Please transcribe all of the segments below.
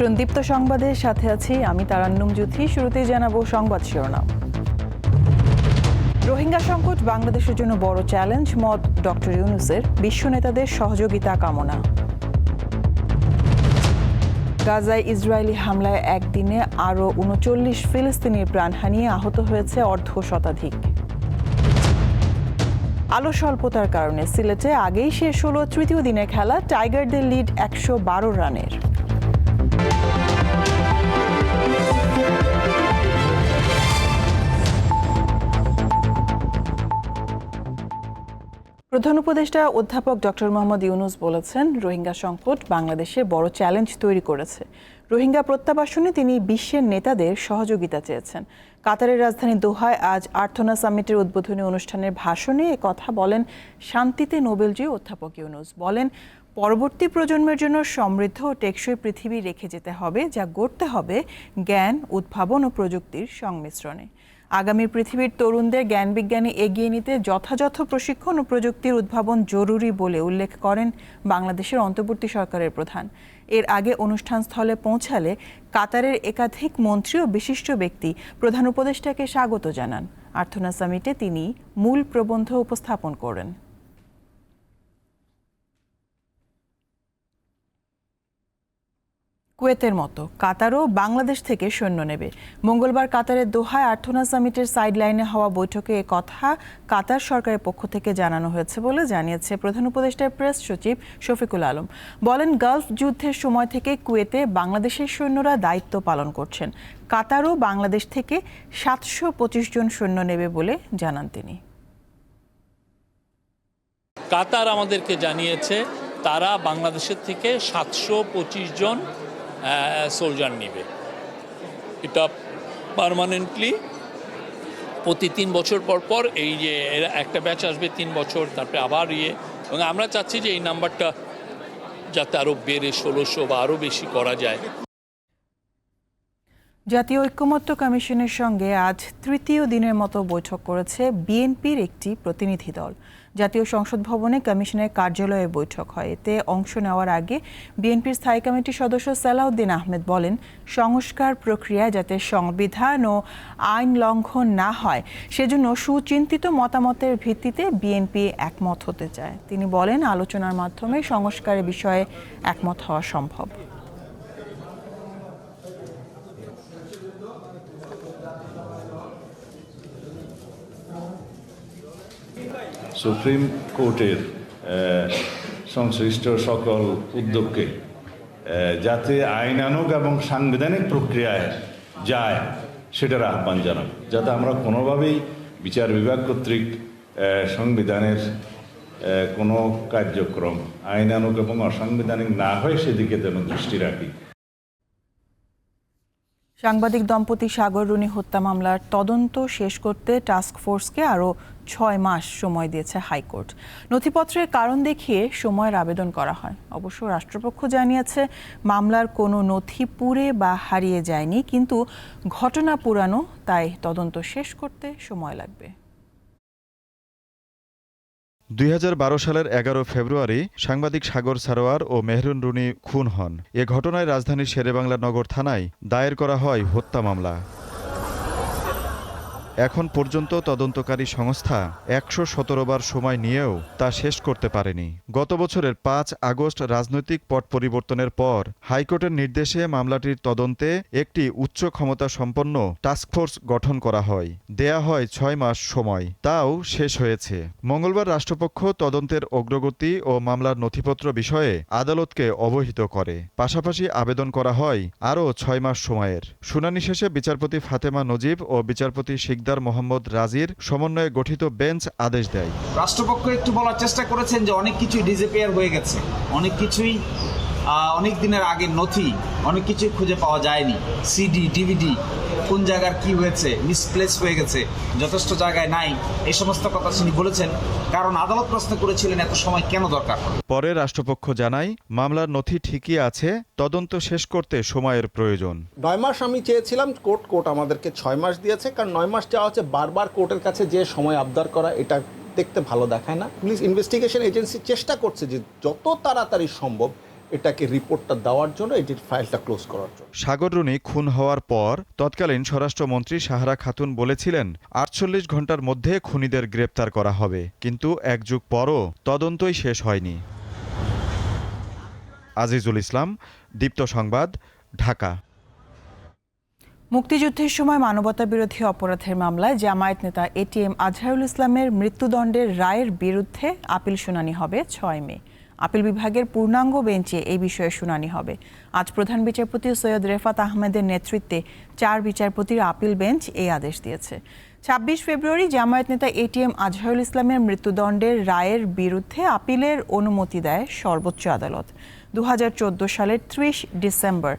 আমন্ত্রণ দীপ্ত সংবাদের সাথে আছি আমি তারান্নুম জুথি শুরুতেই জানাব সংবাদ শিরোনাম। রোহিঙ্গা সংকট বাংলাদেশের জন্য বড় চ্যালেঞ্জ, মত ডক্টর ইউনুসের। বিশ্ব নেতাদের সহযোগিতা কামনা। গাজায় ইসরায়েলি হামলায় একদিনে আরও উনচল্লিশ ফিলিস্তিনির প্রাণহানি আহত হয়েছে অর্ধ শতাধিক। আলো স্বল্পতার কারণে সিলেটে আগেই শেষ হলো তৃতীয় দিনের খেলা। টাইগারদের লিড একশো বারো রানের। প্রধান উপদেষ্টা অধ্যাপক ডক্টর মোহাম্মদ ইউনুস বলেছেন, রোহিঙ্গা সংকট বাংলাদেশে বড় চ্যালেঞ্জ তৈরি করেছে। রোহিঙ্গা প্রত্যাবাসনে তিনি বিশ্বের নেতাদের সহযোগিতা চেয়েছেন। কাতারের রাজধানী দোহায় আজ আর্থনা সামিটের উদ্বোধনী অনুষ্ঠানের ভাষণে কথা বলেন শান্তিতে নোবেলজয়ী অধ্যাপক ইউনুস। বলেন, পরবর্তী প্রজন্মের জন্য সমৃদ্ধ ও টেকসই পৃথিবী রেখে যেতে হবে, যা গড়তে হবে জ্ঞান, উদ্ভাবন ও প্রযুক্তির সংমিশ্রণে। আগামী পৃথিবীর তরুণদের জ্ঞান বিজ্ঞানে এগিয়ে নিতে যথাযথ প্রশিক্ষণ ও প্রযুক্তির উদ্ভাবন জরুরি বলে উল্লেখ করেন বাংলাদেশের অন্তর্বর্তী সরকারের প্রধান। এর আগে অনুষ্ঠান স্থলে পৌঁছালে কাতারের একাধিক মন্ত্রী ও বিশিষ্ট ব্যক্তি প্রধান উপদেষ্টাকে স্বাগত জানান। আর্থনা সামিটে তিনি মূল প্রবন্ধ উপস্থাপন করেন। কুয়েতের মতো। কাতারও বাংলাদেশ থেকে সৈন্য নেবে। মঙ্গলবার কাতারের দোহায় আর্থনা সামিটের সাইডলাইনে হওয়া বৈঠকে এ কথা কাতার সরকারের পক্ষ থেকে জানানো হয়েছে বলে জানিয়েছে প্রধান উপদেষ্টার প্রেস সচিব শফিকুল আলম। বলেন, গালফ যুদ্ধের সময় থেকে কুয়েতে বাংলাদেশের সৈন্যরা দায়িত্ব পালন করছেন। কাতারও বাংলাদেশ থেকে সাতশো পঁচিশ জন সৈন্য নেবে বলে জানান তিনি। কাতার আমাদেরকে জানিয়েছে, তারা বাংলাদেশের থেকে সাতশো পঁচিশ জন সোলজার নেবে। এটা পারমানেন্টলি প্রতি তিন বছর পর পর এই যে একটা ব্যাচ আসবে তিন বছর, তারপরে আবার ইয়ে। এবং আমরা চাচ্ছি যে এই নাম্বারটা যাতে আরও বেড়ে ষোলোশো বা আরও বেশি করা যায়। জাতীয় ঐক্যমত্য কমিশনের সঙ্গে আজ তৃতীয় দিনের মতো বৈঠক করেছে বিএনপির একটি প্রতিনিধি দল। জাতীয় সংসদ ভবনে কমিশনের কার্যালয়ে বৈঠক হয়। এতে অংশ নেওয়ার আগে বিএনপির স্থায়ী কমিটির সদস্য সালাউদ্দিন আহমেদ বলেন, সংস্কার প্রক্রিয়ায় যাতে সংবিধান ও আইন লঙ্ঘন না হয়, সেজন্য সুচিন্তিত মতামতের ভিত্তিতে বিএনপি একমত হতে চায়। তিনি বলেন, আলোচনার মাধ্যমে সংস্কারের বিষয়ে একমত হওয়া সম্ভব। সুপ্রিম কোর্টের সংশ্লিষ্ট সকল উদ্যোগকে যাতে আইনানুগ এবং সাংবিধানিক প্রক্রিয়ায় যায়, সেটার আহ্বান জানাব যাতে আমরা কোনোভাবেই বিচার বিভাগ কর্তৃক সংবিধানের কোনো কার্যক্রম আইনানুগ এবং অসাংবিধানিক না হয় সেদিকে যেন দৃষ্টি রাখি। সাংবাদিক দম্পতি সাগর রুনি হত্যা মামলার তদন্ত শেষ করতে টাস্ক ফোর্সকে আরও ছয় মাস সময় দিয়েছে হাইকোর্ট। নথিপত্রের কারণ দেখিয়ে সময়ের আবেদন করা হয়। অবশ্য রাষ্ট্রপক্ষ জানিয়েছে, মামলার কোনো নথি পুড়ে বা হারিয়ে যায়নি, কিন্তু ঘটনা পুরানো, তাই তদন্ত শেষ করতে সময় লাগবে। দুই হাজার বারো সালের এগারো ফেব্রুয়ারি সাংবাদিক সাগর সারোয়ার ও মেহরুন রুনি খুন হন। এ ঘটনায় রাজধানীর শেরেবাংলা নগর থানায় দায়ের করা হয় হত্যা মামলা। এখন পর্যন্ত তদন্তকারী সংস্থা একশো সতেরো বার সময় নিয়েও তা শেষ করতে পারেনি। গত বছরের পাঁচ আগস্ট রাজনৈতিক পট পরিবর্তনের পর হাইকোর্টের নির্দেশে মামলাটির তদন্তে একটি উচ্চ ক্ষমতা সম্পন্ন টাস্কফোর্স গঠন করা হয়। দেয়া হয় ছয় মাস সময়। তাও শেষ হয়েছে। মঙ্গলবার রাষ্ট্রপক্ষ তদন্তের অগ্রগতি ও মামলার নথিপত্র বিষয়ে আদালতকে অবহিত করে। পাশাপাশি আবেদন করা হয় আরও ছয় মাস সময়ের। শুনানি শেষে বিচারপতি ফাতেমা নজিব ও বিচারপতি শিকদার মোহাম্মদ রাজির সমন্বয়ে গঠিত বেঞ্চ আদেশ দেয়। রাষ্ট্রপক্ষ একটু বলার চেষ্টা করেছেন যে অনেক কিছুই ডিজিপিয়ার হয়ে গেছে। অনেক কিছুই অনেক দিনের আগে নথি, অনেক কিছুই খুঁজে পাওয়া যায়নি। সিডি ডিভিডি কোন জায়গার কি হয়েছে মিসপ্লেস হয়ে গেছে যথেষ্ট জায়গায় নাই এই সমস্ত কথা তিনি বলেছেন। কারণ আদালত প্রশ্ন করেছিলেন এত সময় কেন দরকার? পরে রাষ্ট্রপক্ষ জানায় মামলার নথি ঠিকই আছে তদন্ত শেষ করতে সময়ের প্রয়োজন। নয় মাস আমি চেয়েছিলাম কোর্ট কোর্ট আমাদেরকে ছয় মাস দিয়েছে কারণ নয় মাস চাওয়া হচ্ছে বারবার কোর্টের কাছে যে সময় আবদার করা এটা দেখতে ভালো দেখায় না। পুলিশ ইনভেস্টিগেশন এজেন্সি চেষ্টা করছে যে যত তাড়াতাড়ি সম্ভব এটাকে রিপোর্টটা দেওয়ার জন্য এটির ফাইলটা ক্লোজ করার জন্য। সাগর রুনি খুন হওয়ার পর তৎকালীন স্বরাষ্ট্রমন্ত্রী সাহারা খাতুন বলেছিলেন আটচল্লিশ ঘণ্টার মধ্যে খুনিদের গ্রেপ্তার করা হবে কিন্তু এক যুগ পরও তদন্তই শেষ হয়নি। আজিজুল ইসলাম দীপ্ত সংবাদ ঢাকা। মুক্তিযুদ্ধের সময় মানবতা বিরোধী অপরাধের মামলায় জামায়াত নেতা এটিএম আজহারুল ইসলামের মৃত্যুদণ্ডের রায়ের বিরুদ্ধে আপিল শুনানি হবে ছয় মে। আপিল বিভাগের পূর্ণাঙ্গ বেঞ্চে এই বিষয়ে শুনানি হবে। আজ প্রধান বিচারপতি সৈয়দ রেফাত আহমেদের নেতৃত্বে চার বিচারপতির আপিল বেঞ্চ এই আদেশ দিয়েছে। ছাব্বিশ ফেব্রুয়ারি জামায়াত নেতা এটিএম আজহারুল ইসলামের মৃত্যুদণ্ডের রায়ের বিরুদ্ধে আপিলের অনুমতি দেয় সর্বোচ্চ আদালত। দু হাজার চোদ্দ সালের ত্রিশ ডিসেম্বর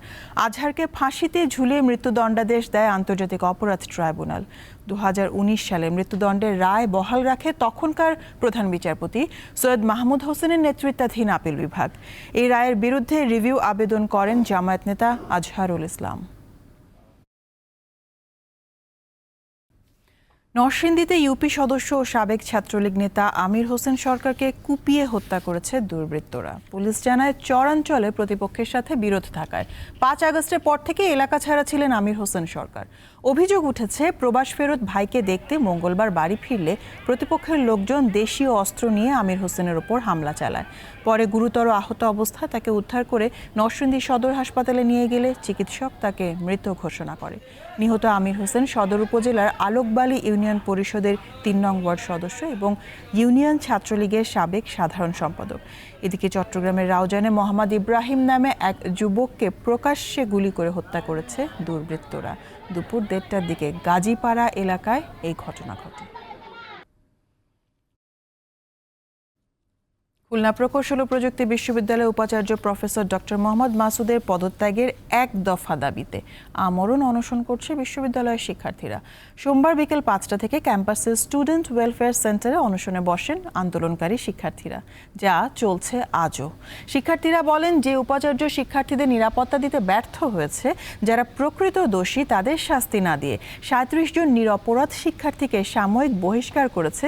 আজহারকে ফাঁসিতে ঝুলিয়ে মৃত্যুদণ্ডাদেশ দেয় আন্তর্জাতিক অপরাধ ট্রাইব্যুনাল। দু হাজার উনিশ সালে মৃত্যুদণ্ডের রায় বহাল রাখে তখনকার প্রধান বিচারপতি সৈয়দ মাহমুদ হোসেনের নেতৃত্বাধীন আপিল বিভাগ। এই রায়ের বিরুদ্ধে রিভিউ আবেদন করেন জামায়াত নেতা আজহারুল ইসলাম। নরসিংদীতে ইউপি সদস্য ও সাবেক ছাত্রলীগ নেতা আমির হোসেন সরকারকে কুপিয়ে হত্যা করেছে দুর্বৃত্তরা। পুলিশ জানায়, চরাঞ্চলে প্রতিপক্ষের সাথে বিরোধ থাকায়। পাঁচ আগস্টের পর থেকে এলাকা ছাড়া ছিলেন আমির হোসেন সরকার। অভিযোগ উঠেছে, প্রবাস ফেরত ভাইকে দেখতে মঙ্গলবার বাড়ি ফিরলে প্রতিপক্ষের লোকজন দেশীয় অস্ত্র নিয়ে আমির হোসেনের ওপর হামলা চালায়। পরে গুরুতর আহত অবস্থায় তাকে উদ্ধার করে নরসিংদী সদর হাসপাতালে নিয়ে গেলে চিকিৎসক তাকে মৃত ঘোষণা করে। নিহত আমির হোসেন সদর উপজেলার আলোকবালী ইউনিয়ন পরিষদের তিন নং ওয়ার্ড সদস্য এবং ইউনিয়ন ছাত্রলীগের সাবেক সাধারণ সম্পাদক। এদিকে চট্টগ্রামের রাউজানে মোহাম্মদ ইব্রাহিম নামে এক যুবককে প্রকাশ্যে গুলি করে হত্যা করেছে দুর্বৃত্তরা। দুপুর দেড়টার দিকে গাজীপাড়া এলাকায় এই ঘটনা ঘটে। খুলনা প্রকৌশল প্রযুক্তি বিশ্ববিদ্যালয়ের উপাচার্য প্রফেসর ডক্টর মোহাম্মদ মাসুদের পদত্যাগের এক দফা দাবিতে আমরণ অনশন করছে বিশ্ববিদ্যালয়ের শিক্ষার্থীরা। সোমবার বিকেল পাঁচটা থেকে ক্যাম্পাসের স্টুডেন্ট ওয়েলফেয়ার সেন্টারে অনশনে বসেন আন্দোলনকারী শিক্ষার্থীরা, যা চলছে আজও। শিক্ষার্থীরা বলেন যে উপাচার্য শিক্ষার্থীদের নিরাপত্তা দিতে ব্যর্থ হয়েছে, যারা প্রকৃত দোষী তাদের শাস্তি না দিয়ে সাঁত্রিশ জন নিরপরাধ শিক্ষার্থীকে সাময়িক বহিষ্কার করেছে,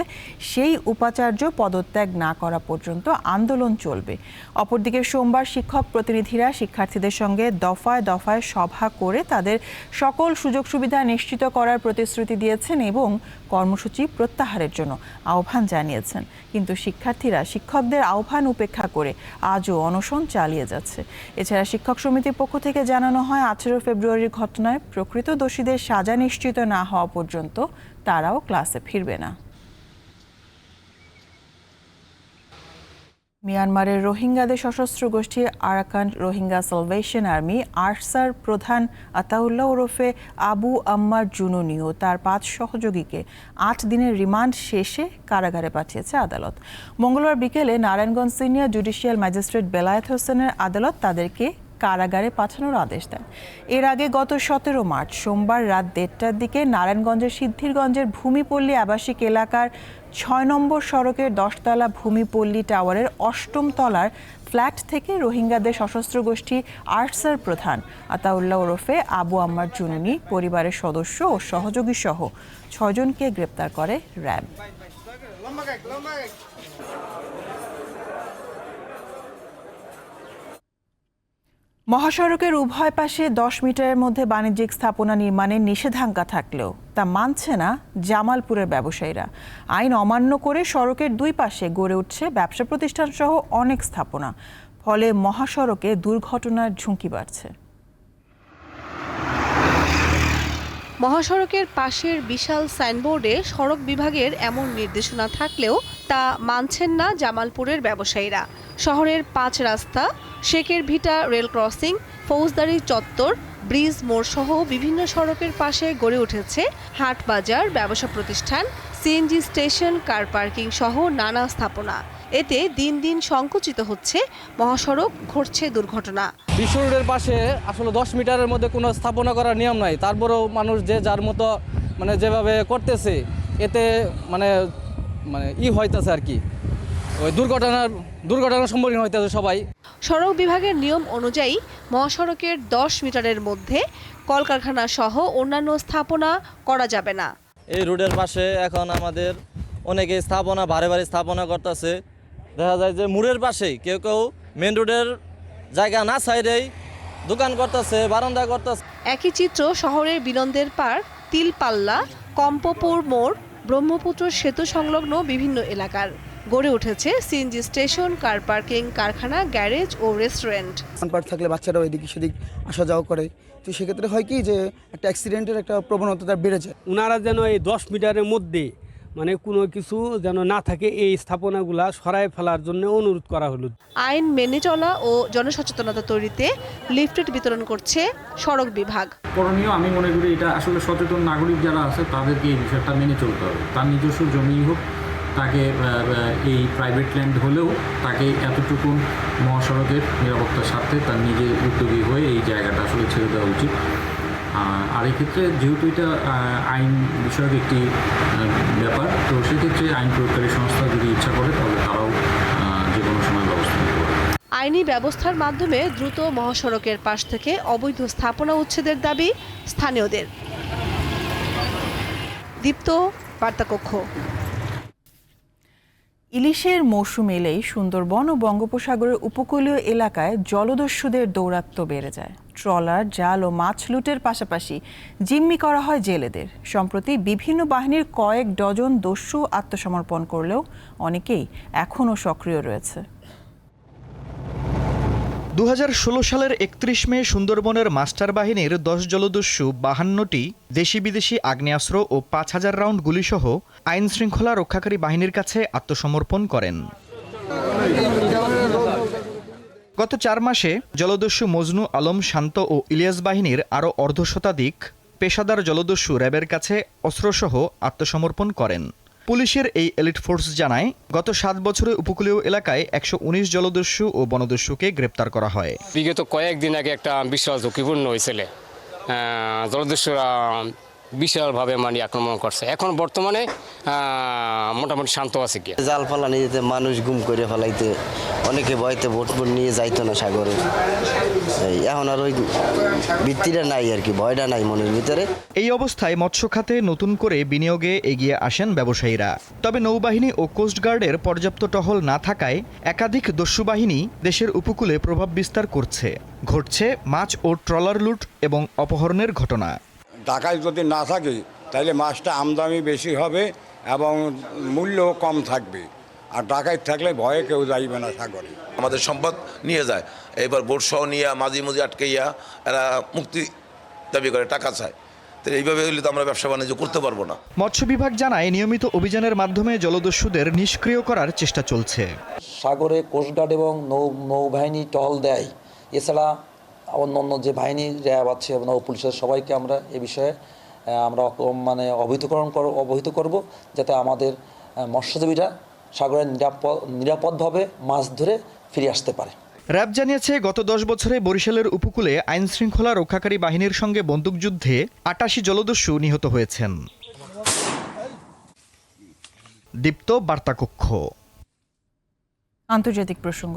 সেই উপাচার্য পদত্যাগ না করা পর্যন্ত আন্দোলন চলবে। অপরদিকে সোমবার শিক্ষক প্রতিনিধিরা শিক্ষার্থীদের সঙ্গে দফায় দফায় সভা করে তাদের সকল সুযোগ সুবিধা নিশ্চিত করার প্রতিশ্রুতি দিয়েছেন এবং কর্মসূচি প্রত্যাহারের জন্য আহ্বান জানিয়েছেন। কিন্তু শিক্ষার্থীরা শিক্ষকদের আহ্বান উপেক্ষা করে আজও অনশন চালিয়ে যাচ্ছে। এছাড়া শিক্ষক সমিতির পক্ষ থেকে জানানো হয়, আঠেরো ফেব্রুয়ারির ঘটনায় প্রকৃত দোষীদের সাজা নিশ্চিত না হওয়া পর্যন্ত তারাও ক্লাসে ফিরবে না। মিয়ানমারের রোহিঙ্গাদের সশস্ত্র গোষ্ঠী আরাকান রোহিঙ্গা সালভেশন আর্মি, আরসার প্রধান আতাউল্লাহ ওরফে আবু আম্মার জুনুনি ও তার পাঁচ সহযোগীকে আট দিনের রিমান্ড শেষে কারাগারে পাঠিয়েছে আদালত। মঙ্গলবার বিকেলে Narayanganj senior judicial magistrate Belayet হোসেনের আদালত তাদেরকে কারাগারে পাঠানোর আদেশ দেন। এর আগে গত সতেরো মার্চ সোমবার রাত দেড়টার দিকে নারায়ণগঞ্জের সিদ্ধিরগঞ্জের ভূমিপল্লী আবাসিক এলাকার ছয় নম্বর সড়কের দশতলা ভূমিপল্লী টাওয়ারের অষ্টম তলার ফ্ল্যাট থেকে রোহিঙ্গাদের সশস্ত্র গোষ্ঠী আর্টসার প্রধান আতাউল্লাহ ওরফে আবু আম্মার জুনুনি, পরিবারের সদস্য ও সহযোগী সহ ছয়জনকে গ্রেপ্তার করে র্যাব। মহাসড়কের উভয় পাশে দশ মিটারের মধ্যে বাণিজ্যিক স্থাপনা নির্মাণের নিষেধাজ্ঞা থাকলেও তা মানছে না জামালপুরের ব্যবসায়ীরা। আইন অমান্য করে সড়কের দুই পাশে গড়ে উঠছে ব্যবসা প্রতিষ্ঠানসহ অনেক স্থাপনা। ফলে মহাসড়কে দুর্ঘটনার ঝুঁকি বাড়ছে। মহাসড়কের পাশের বিশাল সাইনবোর্ডে সড়ক বিভাগের এমন নির্দেশনা থাকলেও তা মানছেন না জামালপুরের ব্যবসায়ীরা। শহরের পাঁচ রাস্তা শেখের ভিটা রেল ক্রসিং, ফৌজদারি চত্বর ব্রিজ মোড় সহ বিভিন্ন সড়কের পাশে গড়ে উঠেছে হাট বাজার, ব্যবসা প্রতিষ্ঠান, সিএনজি স্টেশন, কার পার্কিং সহ নানা স্থাপনা। এতে দিন দিন সংকুচিত হচ্ছে, মহাসড়ক ঘটছে দুর্ঘটনা। বিশ্ব রোডের পাশে আসলে দশ মিটারের মধ্যে কোনো স্থাপনা করার নিয়ম নাই। তারপরেও মানুষ যে যার মতো মানে যেভাবে করতেছে, এতে মানে মানে ই হইতেছে আর কি। ওই দুর্ঘটনার দুর্ঘটনার সম্মুখীন হইতেছে সবাই। সড়ক বিভাগের নিয়ম অনুযায়ী মহাসড়কের দশ মিটারের মধ্যে কলকারখানা সহ অন্যান্য স্থাপনা করা যাবে না। এই রোডের পাশে এখন আমাদের অনেকে স্থাপনা ভারে ভারে স্থাপনা করতেছে। দেখা যায় যে মুড়ের পাশেই কেউ কেউ মেন রোডের জায়গা না ছাইরেই দোকান করতেছে বারান্দা করতেছে। একই চিত্র শহরের বিনন্দের পার্ক তিলপাল্লা কম্পপুর মোড় ব্রহ্মপুত্র সেতু সংলগ্ন বিভিন্ন এলাকার। গড়ে উঠেছে সিএনজি স্টেশন কার পার্কিং কারখানা গ্যারেজ ও রেস্টুরেন্ট পার্ট থাকলে বাচ্চারাও এদিক সেদিক আসা যাওয়া করে। তো সেক্ষেত্রে হয় কি যে একটা অ্যাক্সিডেন্টের একটা প্রবণতা বেড়ে যায়। ওনারা যেন এই দশ মিটারের মধ্যে মানে কোনো কিছু যেন না থাকে এই স্থাপনাগুলা সরায় ফেলার জন্য অনুরোধ করা হলো। আইন মেনে চলা ও জনসচেতনতা তৈরিতে লিফলেট বিতরণ করছে সড়ক বিভাগ। করণীয় আমি মনে করি এটা আসলে সচেতন নাগরিক যারা আছে তাদেরকে এই বিষয়টা মেনে চলতে হবে। তার নিজস্ব জমি হোক তাকে এই প্রাইভেট ল্যান্ড হলেও তাকে এতটুকু মহাসড়কের নিরাপত্তার স্বার্থে তার নিজে উদ্যোগী হয়ে এই জায়গাটা আসলে ছেড়ে দেওয়া উচিত। আর এই ক্ষেত্রে যেহেতু এটা আইন বিষয়ক একটি ব্যাপার, তো সেক্ষেত্রে আইন প্রয়োগকারী সংস্থা যদি ইচ্ছা করে, তাহলে তারাও যে কোনো সময় ব্যবস্থা নিতে আইনি ব্যবস্থার মাধ্যমে দ্রুত মহাসড়কের পাশ থেকে অবৈধ স্থাপনা উচ্ছেদের দাবি স্থানীয়দের। দীপ্ত, বার্তাকক্ষ। ইলিশের মৌসুম এলেই সুন্দরবন ও বঙ্গোপসাগরের উপকূলীয় এলাকায় জলদস্যুদের দৌরাত্ম বেড়ে যায়। ট্রলার, জাল ও মাছ লুটের পাশাপাশি জিম্মি করা হয় জেলেদের। সম্প্রতি বিভিন্ন বাহিনীর কয়েক ডজন দস্যু আত্মসমর্পণ করলেও অনেকেই এখনও সক্রিয় রয়েছে। দু হাজার ষোলো সালের একত্রিশ মে সুন্দরবনের মাস্টার বাহিনীর দশ জলদস্যু বাহান্নটি দেশি বিদেশি আগ্নেয়াস্ত্র ও পাঁচ হাজার রাউন্ড গুলিসহ আইন শৃঙ্খলা রক্ষাকারী বাহিনীর কাছে আত্মসমর্পণ করেন। গত চার মাসে জলদস্যু মজনু আলম শান্ত ও ইলিয়াস বাহিনীর আরও অর্ধশতাধিক পেশাদার জলদস্যু র্যাবের কাছে অস্ত্রসহ আত্মসমর্পণ করেন। পুলিশের এই এলিট ফোর্স জানায়, গত সাত বছরে উপকূলীয় এলাকায় একশো উনিশ জলদস্যু ও বনদস্যুকে গ্রেপ্তার করা হয়। বিগত কয়েকদিন আগে একটা বিশ্বাস ঝুঁকিপূর্ণ হয়েছিল। জলদস্যুরা বিশালভাবে মানে আক্রমণ করছে। এখন বর্তমানে মোটামুটি শান্ত আছে কি? জাল ফালানি যেতে মানুষ গুম করে ফেলাইতে অনেকে ভয়তে ভোট ভোট নিয়ে যাইতো না সাগরে। এখন আর ওই বৃত্তিটা নাই আর কি ভয়টা নাই মনের ভিতরে। এই অবস্থায় মৎস্য খাতে নতুন করে বিনিয়োগে এগিয়ে আসেন ব্যবসায়ীরা। তবে নৌবাহিনী ও কোস্টগার্ডের পর্যাপ্ত টহল না থাকায় একাধিক দস্যু বাহিনী দেশের উপকূলে প্রভাব বিস্তার করছে। ঘটছে মাছ ও ট্রলার লুট এবং অপহরণের ঘটনা। ঢাকায় যদি না থাকে তাহলে মাছটা আমদানি বেশি হবে এবং মূল্য কম থাকবে। আর ঢাকায় থাকলে ভয়ে কেউ যাইবে না সাগরে। আমাদের সম্পদ নিয়ে যায়। এবার বোট সহ নিয়ে মাঝি মুজি আটকাইয়া এরা মুক্তি দাবি করে টাকা চায়। তো এইভাবে হইলে তো আমরা ব্যবসা বাণিজ্য করতে পারব না। মৎস্য বিভাগ জানায় নিয়মিত অভিযানের মাধ্যমে জলদস্যুদের নিষ্ক্রিয় করার চেষ্টা চলছে। সাগরে কোস্টগার্ড এবং নৌ নৌবাহিনী টহল দেয়। এছাড়া অন্য অন্য যে বাহিনী র্যাব আছে নৌ পুলিশের সবাইকে আমরা এ বিষয়ে আমরা মানে অবহিতকরণ কর অবহিত করব যাতে আমাদের মৎস্যজীবীরা সাগরে নিরাপদ নিরাপদভাবে মাছ ধরে ফিরে আসতে পারে। র্যাব জানিয়েছে গত দশ বছরে বরিশালের উপকূলে আইন শৃঙ্খলা রক্ষাকারী বাহিনীর সঙ্গে বন্দুকযুদ্ধে আটাশি জলদস্যু নিহত হয়েছেন। দীপ্ত বার্তাকক্ষ। আন্তর্জাতিক প্রসঙ্গ।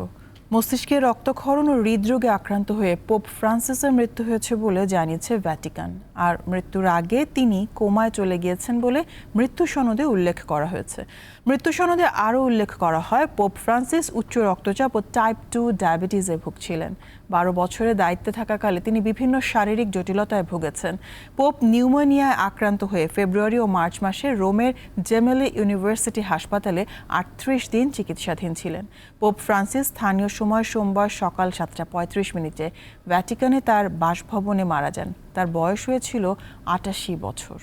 মস্তিষ্কে রক্তক্ষরণ ও হৃদরোগে আক্রান্ত হয়ে পোপ ফ্রান্সিসের মৃত্যু হয়েছে বলে জানিয়েছে ভ্যাটিকান। আর মৃত্যুর আগে তিনি কোমায় চলে গিয়েছেন বলে মৃত্যু সনদে উল্লেখ করা হয়েছে। মৃত্যু সনদে আরও উল্লেখ করা হয়, পোপ ফ্রান্সিস উচ্চ রক্তচাপ ও টাইপ টু ডায়াবেটিসে ভুগছিলেন। বারো বছরে দায়িত্বে থাকাকালে তিনি বিভিন্ন শারীরিক জটিলতায় ভুগেছেন। পোপ নিউমোনিয়ায় আক্রান্ত হয়ে ফেব্রুয়ারি ও মার্চ মাসে রোমের জেমেলে ইউনিভার্সিটি হাসপাতালে আটত্রিশ দিন চিকিৎসাধীন ছিলেন। পোপ ফ্রান্সিস স্থানীয় সময় সোমবার সকাল সাতটা পঁয়ত্রিশ মিনিটে ভ্যাটিকানে তার বাসভবনে মারা যান। তার বয়স হয়েছিল আটাশি বছর।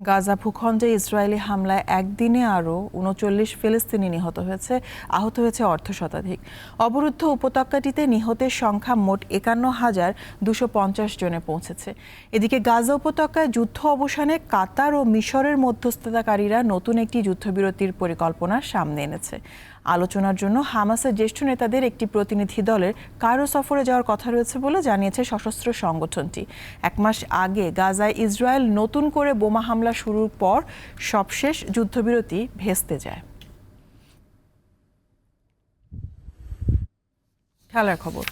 গাজা ভূখণ্ডে ইসরায়েলি হামলায় একদিনে আরও উনচল্লিশ ফিলিস্তিনি নিহত হয়েছে, আহত হয়েছে অর্ধ শতাধিক অবরুদ্ধ উপত্যকাটিতে নিহতের সংখ্যা মোট একান্ন হাজার দুশো পঞ্চাশ জনে পৌঁছেছে। এদিকে গাজা উপত্যকায় যুদ্ধ অবসানে কাতার ও মিশরের মধ্যস্থতাকারীরা নতুন একটি যুদ্ধবিরতির পরিকল্পনা সামনে এনেছে। আলোচনার জন্য হামাসের জ্যেষ্ঠ নেতাদের একটি প্রতিনিধি দলের কায়রো সফরে যাওয়ার কথা রয়েছে বলে জানিয়েছে সশস্ত্র সংগঠনটি। এক মাস আগে গাজায় ইসরায়েল নতুন করে বোমা হামলা শুরুর পর সবশেষ যুদ্ধবিরতি ভেস্তে যায়। খেলার খবর।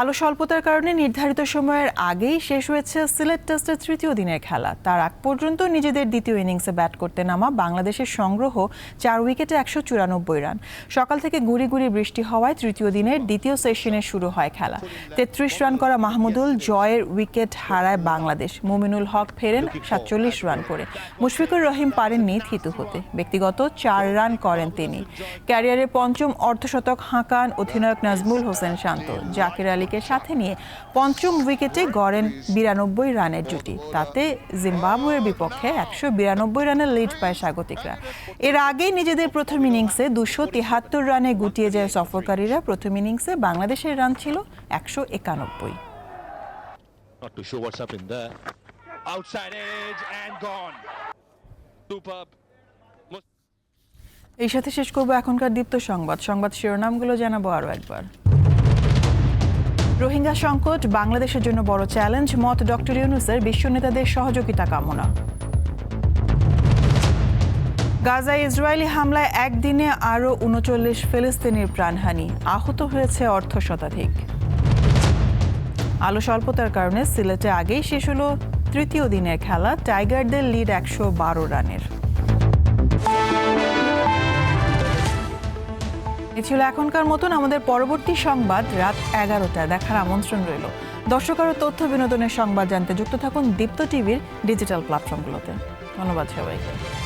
আলো স্বল্পতার কারণে নির্ধারিত সময়ের আগেই শেষ হয়েছে সিলেট টেস্টের তৃতীয় দিনের খেলা। তার আগ পর্যন্ত নিজেদের দ্বিতীয় ইনিংসে ব্যাট করতে নামা বাংলাদেশের সংগ্রহ চার উইকেটে একশো চুরানব্বই রান। সকাল থেকে গুড়ি গুড়ি বৃষ্টি হওয়ায় তৃতীয় দিনের দ্বিতীয় সেশনে শুরু হয় খেলা। তেত্রিশ রান করা মাহমুদুল জয়ের উইকেট হারায় বাংলাদেশ। মুমিনুল হক ফেরেন সাতচল্লিশ রান করে। মুশফিকুর রহিম পারেননি থিতু হতে। ব্যক্তিগত চার রান করেন তিনি। ক্যারিয়ারের পঞ্চম অর্ধশতক হাঁকান অধিনায়ক নাজমুল হোসেন শান্ত। জাকির আলীকে সাথে নিয়ে পঞ্চম উইকেটে গড়েন বিরানব্বই রানের জুটি। তাতে জিম্বাবুয়ের বিপক্ষে একশো বিরানব্বই রানের লিড পায় স্বাগতিকরা। এর আগেই নিজেদের প্রথম ইনিংসে দুশো তিহাত্তর রানে গুটিয়ে যায় সফরকারীরা। প্রথম ইনিংসে বাংলাদেশের রান ছিল একশো একানব্বই. এই সাথে শেষ করব এখনকার দীপ্ত সংবাদ। সংবাদ শিরোনামগুলো জানাব আরও একবার। রোহিঙ্গা সংকট, বাংলাদেশের জন্য বড় চ্যালেঞ্জ, মত ডক্টর ইউনুসের বিশ্ব নেতাদের সহযোগিতা কামনা। গাজায় ইসরায়েলি হামলায় একদিনে আরও উনচল্লিশ ফিলিস্তিনির প্রাণহানি, আহত হয়েছে অর্ধ শতাধিক। আলো স্বল্পতার কারণে সিলেটে আগেই শেষ হলো তৃতীয় দিনের খেলা, টাইগারদের লিড একশো বারো রানের। এ ছিল এখনকার মতন আমাদের পরবর্তী সংবাদ। রাত এগারোটায় দেখার আমন্ত্রণ রইল। দর্শক আরও তথ্য বিনোদনের সংবাদ জানতে যুক্ত থাকুন দীপ্ত টিভির ডিজিটাল প্ল্যাটফর্মগুলোতে। ধন্যবাদ সবাইকে।